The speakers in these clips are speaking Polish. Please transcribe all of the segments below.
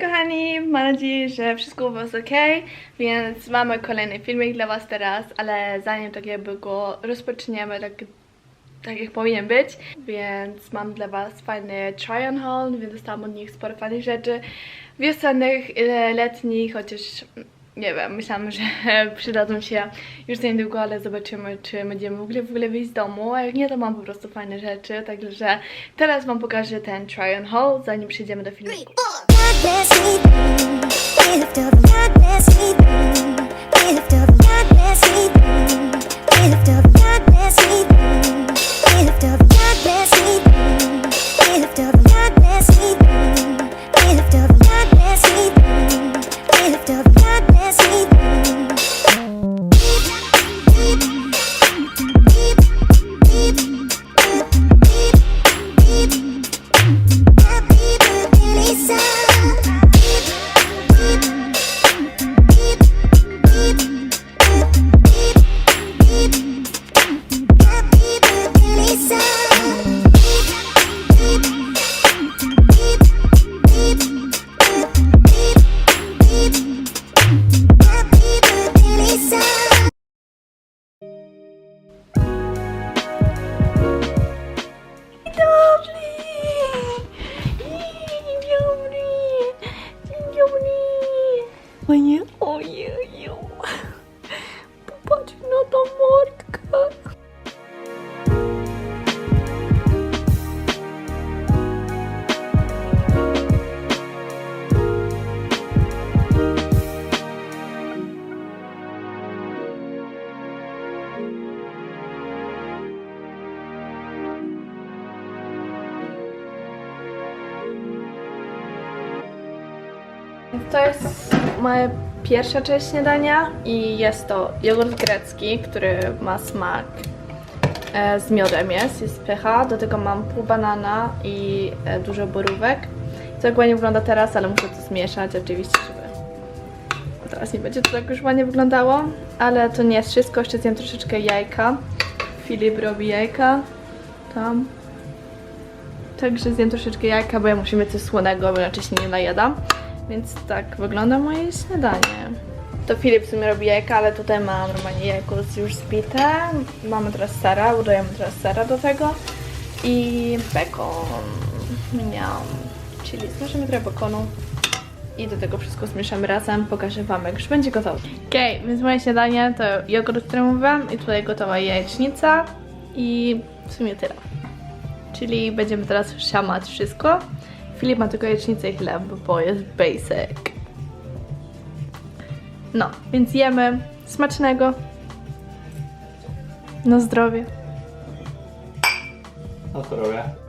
Kochani, mam nadzieję, że wszystko u was ok, więc mamy kolejny filmik dla was teraz, ale zanim tak jakby go rozpoczniemy, tak, tak jak powinien być, więc mam dla was fajny try on haul, więc dostałam od nich sporo fajnych rzeczy wiosennych, letnich, chociaż nie wiem, myślałam, że przydadzą się już za niedługo, ale zobaczymy, czy będziemy w ogóle, w ogóle wyjść z domu, a jak nie, to mam po prostu fajne rzeczy, także teraz wam pokażę ten try on haul, zanim przejdziemy do filmu. Bless me, gift of God bless me, gift of To jest moja pierwsza część śniadania i jest to jogurt grecki, który ma smak e, z miodem jest, jest pycha. Do tego mam pół banana i e, dużo borówek. To tak ładnie wygląda teraz, ale muszę to zmieszać oczywiście, żeby teraz nie będzie to tak już ładnie wyglądało. Ale to nie jest wszystko, jeszcze zjem troszeczkę jajka. Filip robi jajka. Tam. Także zjem troszeczkę jajka, bo ja muszę mieć coś słonego, bo inaczej się nie najadam. Więc tak wygląda moje śniadanie. To Filip w sumie robi jajka, ale tutaj mam normalnie jajko już zbite. Mamy teraz sera, udajemy teraz sera do tego. I bekon. Miam. Czyli zmarzymy trochę bekonu. I do tego wszystko zmieszamy razem. Pokażę wam, jak już będzie gotowe. Okej, więc moje śniadanie to jogurt, który mówiłam. I tutaj gotowa jajecznica. I w sumie tyle. Czyli będziemy teraz szamać wszystko. Filip ma tylko jajecznicę i chleb, bo jest basic. No, więc jemy. Smacznego. Na zdrowie. Na zdrowie.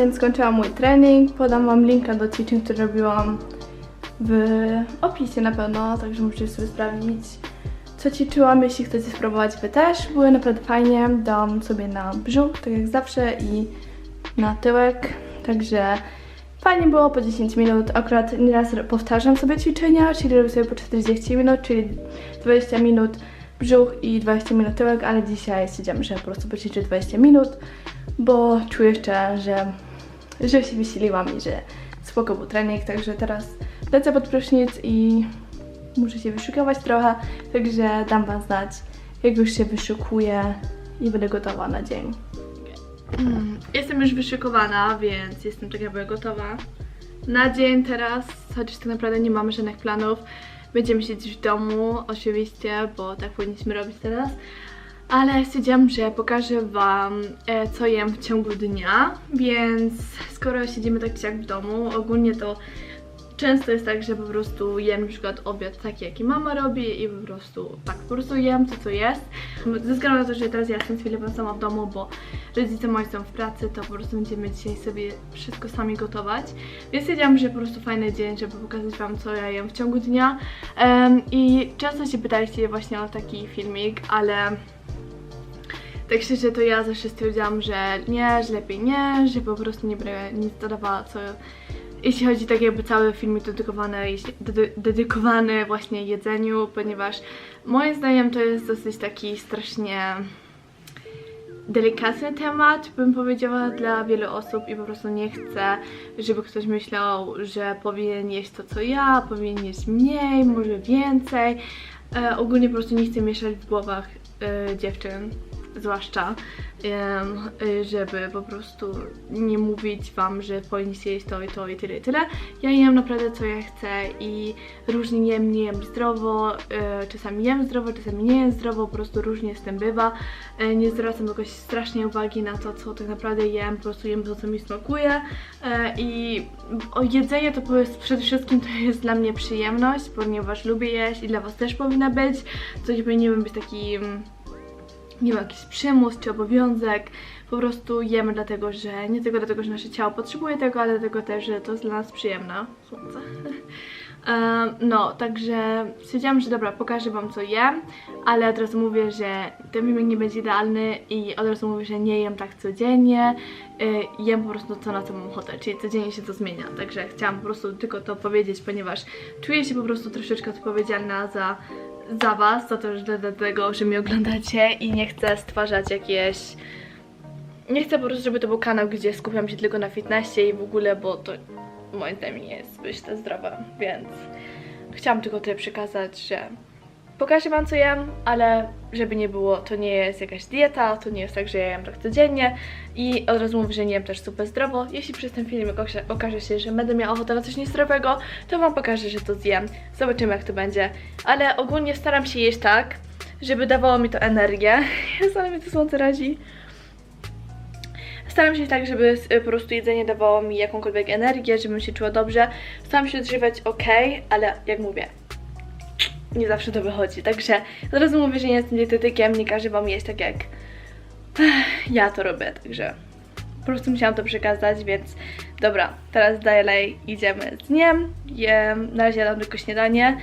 Więc skończyłam mój trening. Podam Wam linka do ćwiczeń, które robiłam w opisie na pewno, także możecie sobie sprawdzić, co ćwiczyłam. Jeśli chcecie spróbować Wy też, były naprawdę fajnie. Dałam sobie na brzuch, tak jak zawsze, i na tyłek, także fajnie było po 10 minut. Akurat nieraz powtarzam sobie ćwiczenia, czyli robię sobie po 40 minut, czyli 20 minut brzuch i 20 minut tyłek, ale dzisiaj stwierdziłam, że po prostu poćwiczę 20 minut, bo czuję jeszcze, że, że się wysiliłam i że spoko był trening, także teraz lecę pod prysznic i muszę się wyszukiwać trochę, także dam Wam znać, jak już się wyszukuję i będę gotowa na dzień. Mm, Jestem już wyszykowana, więc jestem tak jakby gotowa na dzień teraz, chociaż tak naprawdę nie mamy żadnych planów. Będziemy siedzieć w domu, oczywiście, bo tak powinniśmy robić teraz. Ale stwierdziłam, że pokażę Wam, e, co jem w ciągu dnia, więc skoro siedzimy tak jak w domu, ogólnie to często jest tak, że po prostu jem na przykład obiad taki, jaki mama robi i po prostu tak, po prostu jem to, co jest. Ze względu na to, że teraz ja jestem z Filipem sama w domu, bo rodzice moi są w pracy, to po prostu będziemy dzisiaj sobie wszystko sami gotować. Więc stwierdziłam, że po prostu fajny dzień, żeby pokazać Wam, co ja jem w ciągu dnia. Em, I często się pytaliście właśnie o taki filmik, ale tak szczerze to ja zawsze stwierdziłam, że nie, że lepiej nie, że po prostu nie będę nic dodawała, co jeśli chodzi tak jakby cały jeśli- dedy- dedykowany właśnie jedzeniu, ponieważ moim zdaniem to jest dosyć taki strasznie delikatny temat, bym powiedziała, dla wielu osób i po prostu nie chcę, żeby ktoś myślał, że powinien jeść to co ja, powinien jeść mniej, może więcej. E, ogólnie po prostu nie chcę mieszać w głowach e, dziewczyn, zwłaszcza, żeby po prostu nie mówić wam, że powinniście jeść to i to i tyle i tyle. Ja jem naprawdę co ja chcę i różnie jem, nie jem zdrowo, y, czasami jem zdrowo, czasami nie jem zdrowo, po prostu różnie z tym bywa. Y, Nie zwracam jakoś strasznie uwagi na to, co tak naprawdę jem, po prostu jem to, co mi smakuje y, i o jedzenie to jest przede wszystkim to jest dla mnie przyjemność, ponieważ lubię jeść i dla was też powinna być. Coś powinien być taki mm, nie wiem, jakiś przymus czy obowiązek. Po prostu jemy dlatego, że nie tylko dlatego, że nasze ciało potrzebuje tego, ale dlatego też, że to jest dla nas przyjemne. Słońce. No, także stwierdziłam, że dobra, pokażę wam co jem, ale od razu mówię, że ten filmik nie będzie idealny i od razu mówię, że nie jem tak codziennie, y, jem po prostu to, na co mam ochotę, czyli codziennie się to zmienia, także chciałam po prostu tylko to powiedzieć, ponieważ czuję się po prostu troszeczkę odpowiedzialna za za was, za to, że dlatego, że mnie oglądacie i nie chcę stwarzać jakieś... Nie chcę po prostu, żeby to był kanał, gdzie skupiam się tylko na fitnessie i w ogóle, bo to moim zdaniem nie jest myślę zdrowe, więc chciałam tylko tyle przekazać, że pokażę wam co jem, ale żeby nie było, to nie jest jakaś dieta, to nie jest tak, że ja jem tak codziennie i od razu mówię, że nie jem też super zdrowo. Jeśli przez ten filmik okaże, się, że będę miała ochotę na coś niezdrowego, to wam pokażę, że to zjem. Zobaczymy jak to będzie. Ale ogólnie staram się jeść tak, żeby dawało mi to energię. Ale mnie to słońce razi. Staram się tak, żeby po prostu jedzenie dawało mi jakąkolwiek energię, żebym się czuła dobrze. Staram się odżywać ok, ale jak mówię, nie zawsze to wychodzi. Także od razu mówię, że nie jestem dietetykiem, nie każę wam jeść tak jak ja to robię, także po prostu musiałam to przekazać, więc dobra, teraz dalej idziemy z dniem. Jem, na razie jadam tylko śniadanie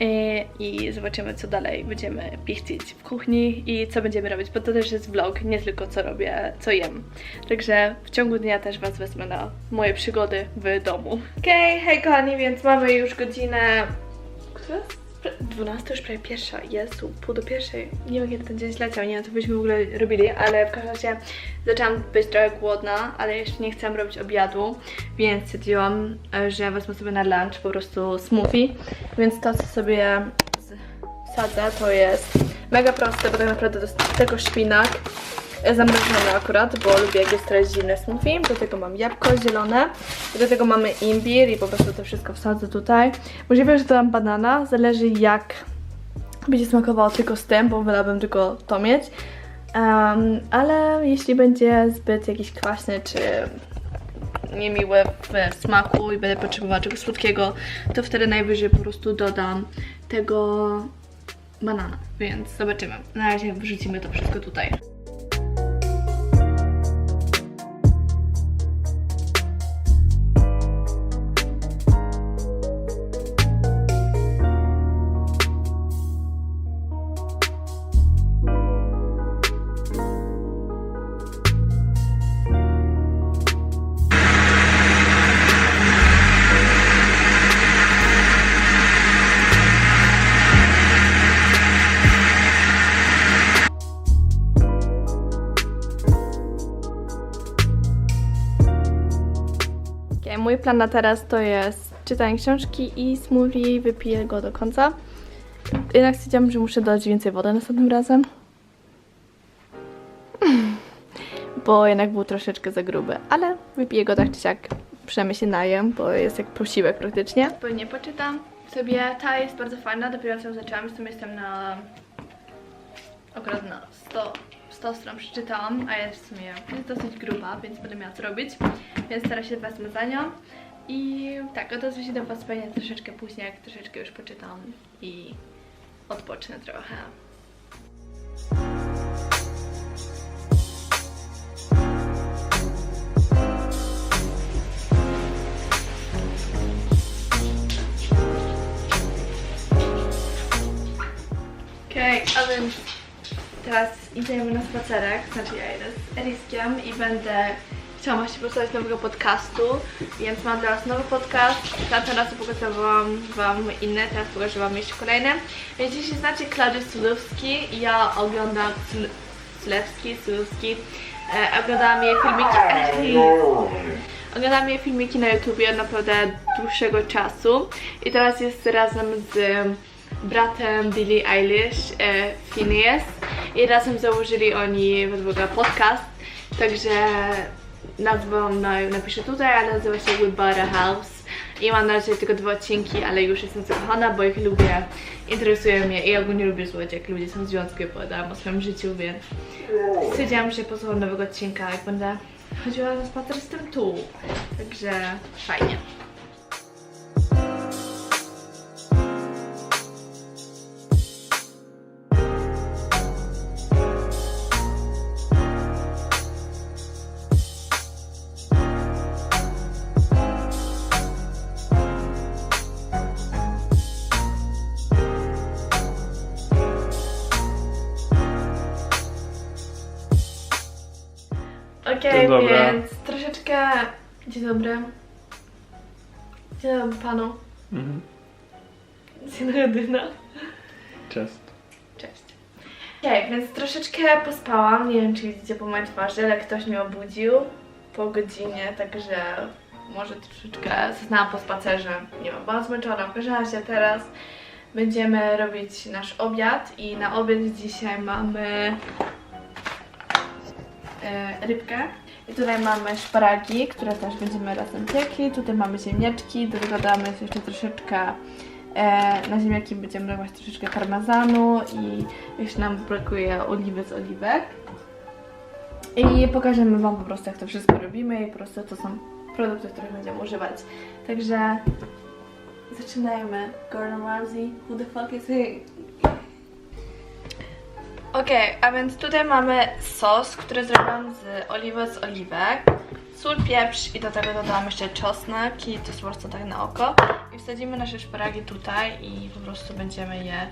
yy, i zobaczymy co dalej będziemy pichcić w kuchni i co będziemy robić, bo to też jest vlog, nie tylko co robię, co jem. Także w ciągu dnia też Was wezmę na moje przygody w domu. Okej, hej kochani, więc mamy już godzinę... Która? 12 już prawie pierwsza, Jezu, pół do pierwszej. Nie wiem kiedy ten dzień zleciał, nie wiem co byśmy w ogóle robili, ale w każdym razie zaczęłam być trochę głodna, ale jeszcze nie chciałam robić obiadu, więc stwierdziłam, e, że wezmę sobie na lunch po prostu smoothie, więc to co sobie sadzę to jest mega proste, bo tak naprawdę to jest tylko szpinak, e, zamrożony akurat, bo lubię jak jest teraz zimne smoothie. Do tego mam jabłko zielone, do tego mamy imbir i po prostu to wszystko wsadzę tutaj. Możliwe, że dodam banana, zależy jak będzie smakowało tylko z tym, bo wolałabym tylko to mieć. Em, ale jeśli będzie zbyt jakiś kwaśny czy niemiły w smaku i będę potrzebowała czegoś słodkiego, to wtedy najwyżej po prostu dodam tego banana, więc zobaczymy. Na razie wrzucimy to wszystko tutaj. Plan na teraz to jest czytanie książki i smoothie, wypiję go do końca. Jednak stwierdziłam, że muszę dodać więcej wody następnym razem. Bo jednak był troszeczkę za gruby, ale wypiję go tak czy siak. Przynajmniej się najem, bo jest jak posiłek praktycznie. Pewnie poczytam sobie. Ta jest bardzo fajna, dopiero co zaczęłam, z tym jestem na akurat na 100, 100 stron przeczytałam, a jest w sumie jest dosyć gruba, więc będę miała co robić, więc teraz się wezmę za nią i tak, odezwę się do Was pewnie troszeczkę później, jak troszeczkę już poczytam i odpocznę trochę. Okej, a więc teraz idziemy na spacerek, znaczy ja idę z Eriskiem i będę chciałam właśnie posłuchać nowego podcastu, więc mam dla Was nowy podcast. Tamten raz pokazałam Wam inne, teraz pokażę Wam jeszcze kolejne. Więc jeśli znacie Klaudiusz Sulewski, ja oglądam Sul- Sulewski, Sulewski, e, oglądałam jej filmiki. Oglądam jej filmiki na YouTubie od naprawdę dłuższego czasu i teraz jest razem z bratem Billie Eilish, e, Phineas i razem założyli oni we dwóch podcast, także nazwę wam na, napiszę tutaj, ale nazywa się We Bought a House. I mam na razie tylko dwa odcinki, ale już jestem zakochana, bo ich lubię, interesują mnie i ogólnie lubię słuchać jak ludzie są w związku i opowiadają o swoim życiu, więc stwierdziłam, że posłucham nowego odcinka, jak będę chodziła na spacer z tym tu, także fajnie. Dzień dobry. więc troszeczkę... Dzień dobry. Dzień dobry panu. Mhm. Dzień dobry, Dyna. Cześć. Cześć. Okej, więc troszeczkę pospałam. Nie wiem, czy widzicie po mojej twarzy, ale ktoś mnie obudził po godzinie, także może troszeczkę zasnęłam po spacerze. Nie wiem, byłam zmęczona. W każdym razie teraz będziemy robić nasz obiad i na obiad dzisiaj mamy e, rybkę. I tutaj mamy szparagi, które też będziemy razem piekli. Tutaj mamy ziemniaczki, do tego damy jeszcze troszeczkę e, na ziemniaki będziemy dodawać troszeczkę parmezanu i jeszcze nam brakuje oliwy z oliwek. I pokażemy Wam po prostu jak to wszystko robimy i po prostu to są produkty, których będziemy używać. Także zaczynajmy. Gordon Ramsay, who the fuck is he? Okej, a więc tutaj mamy sos, który zrobiłam z oliwy z oliwek, sól, pieprz i do tego dodałam jeszcze czosnek i to jest po prostu tak na oko. I wsadzimy nasze szparagi tutaj i po prostu będziemy je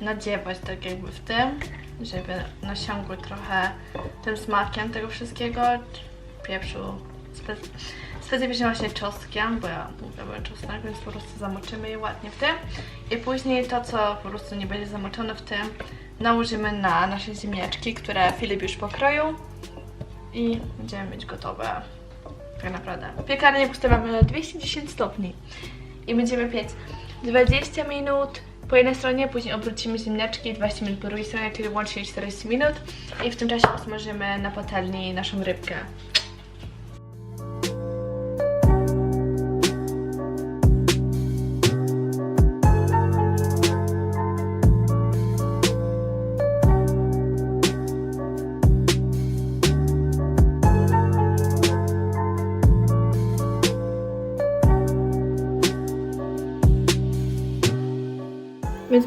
nadziewać tak jakby w tym, żeby nasiągły trochę tym smakiem tego wszystkiego, pieprzu, spe właśnie czosnkiem, bo ja lubię czosnek, więc po prostu zamoczymy je ładnie w tym. I później to, co po prostu nie będzie zamoczone w tym, nałożymy na nasze ziemniaczki, które Filip już pokroił i będziemy mieć gotowe tak naprawdę. Piekarnik ustawiamy na 210 stopni i będziemy piec 20 minut po jednej stronie, później obrócimy ziemniaczki 20 minut po drugiej stronie, czyli łącznie 40 minut i w tym czasie posmażymy na patelni naszą rybkę.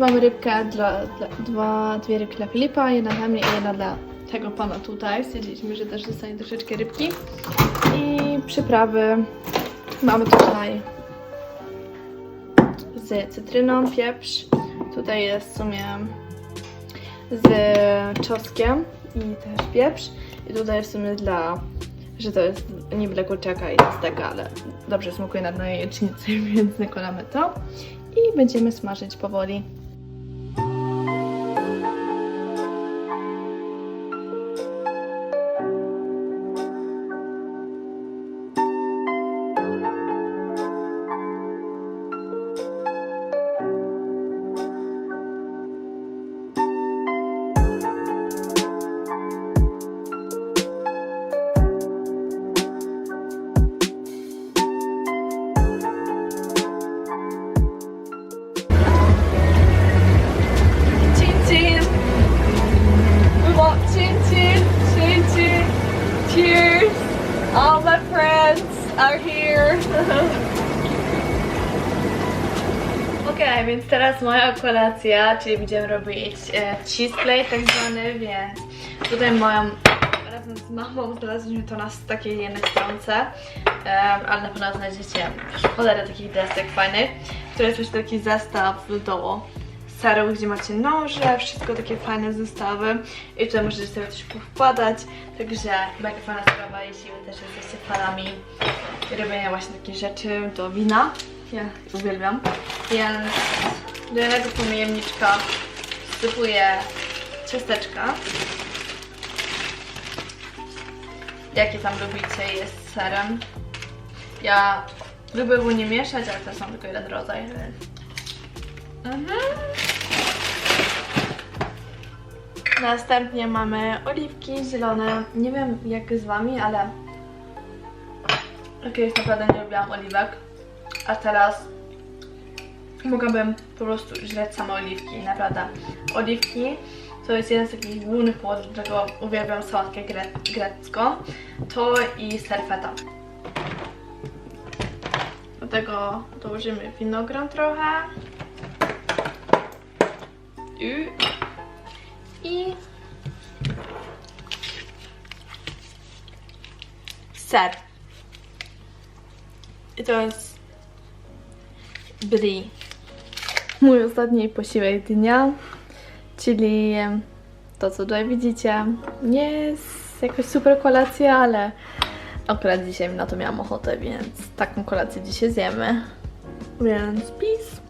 Mamy rybkę dla, dla dwa, dwie rybki dla Filipa, jedna dla mnie i jedna dla tego pana tutaj. Stwierdziliśmy, że też dostanie troszeczkę rybki. I przyprawy mamy tutaj z cytryną, pieprz. Tutaj jest w sumie z czosnkiem i też pieprz. I tutaj w sumie dla, że to jest niby dla kurczaka i steka, ale dobrze smakuje na dno jajecznicy, więc nakładamy to i będziemy smażyć powoli. Moja kolacja, czyli będziemy robić e, cheese plate tak zwany, więc tutaj moją, razem z mamą znaleźliśmy to na takiej jednej stronce, em, ale na pewno znajdziecie cholerę takich desek fajnych, które jest też taki zestaw do seru, gdzie macie noże, wszystko takie fajne zestawy i tutaj możecie sobie coś powkładać, także mega fajna sprawa, jeśli wy też jesteście fanami robienia właśnie takich rzeczy do wina. Ja uwielbiam. Więc do jednego pojemniczka wsypuję ciasteczka. Jakie tam lubicie, jest z serem. Ja lubię go nie mieszać, ale to są tylko jeden rodzaj. Mhm. Następnie mamy oliwki zielone. Nie wiem jak z wami, ale kiedyś naprawdę nie lubiłam oliwek. A teraz mogłabym po prostu żreć same oliwki, naprawdę. Oliwki to jest jeden z takich głównych powodów, dlaczego uwielbiam sałatkę gre grecką. To i serfeta. Do tego dołożymy winogron trochę. I, i ser. I to jest brie. Mój ostatni posiłek dnia, czyli to, co tutaj widzicie. Nie jest jakaś super kolacja, ale akurat dzisiaj na to miałam ochotę, więc taką kolację dzisiaj zjemy. Więc peace.